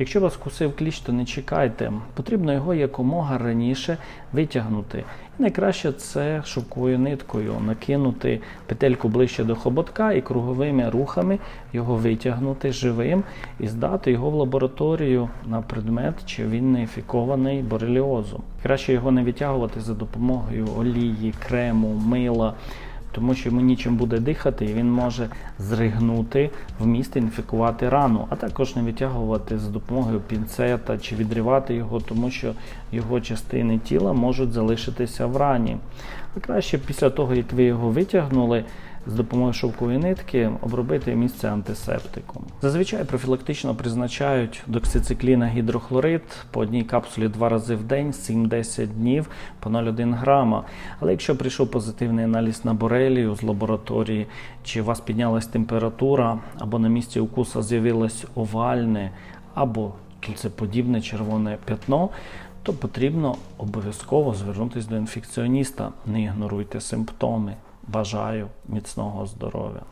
Якщо вас кусив кліщ, то не чекайте. Потрібно його якомога раніше витягнути. І найкраще це шовковою ниткою накинути петельку ближче до хоботка і круговими рухами його витягнути живим і здати його в лабораторію на предмет, чи він не інфікований бореліозом. Краще його не витягувати за допомогою олії, крему, мила тому що йому нічим буде дихати, і він може зригнути в місце, інфікувати рану, а також не витягувати з допомогою пінцета чи відривати його, тому що його частини тіла можуть залишитися в рані. А краще після того, як ви його витягнули, з допомогою шовкової нитки обробити місце антисептиком. Зазвичай профілактично призначають доксицикліна гідрохлорид по одній капсулі два рази в день, 7-10 днів по 0,1 грама. Але якщо прийшов позитивний аналіз на борелію з лабораторії, чи у вас піднялась температура, або на місці укуса з'явилось овальне або кільцеподібне червоне п'ятно, то потрібно обов'язково звернутися до інфекціоніста. Не ігноруйте симптоми. Бажаю міцного здоров'я.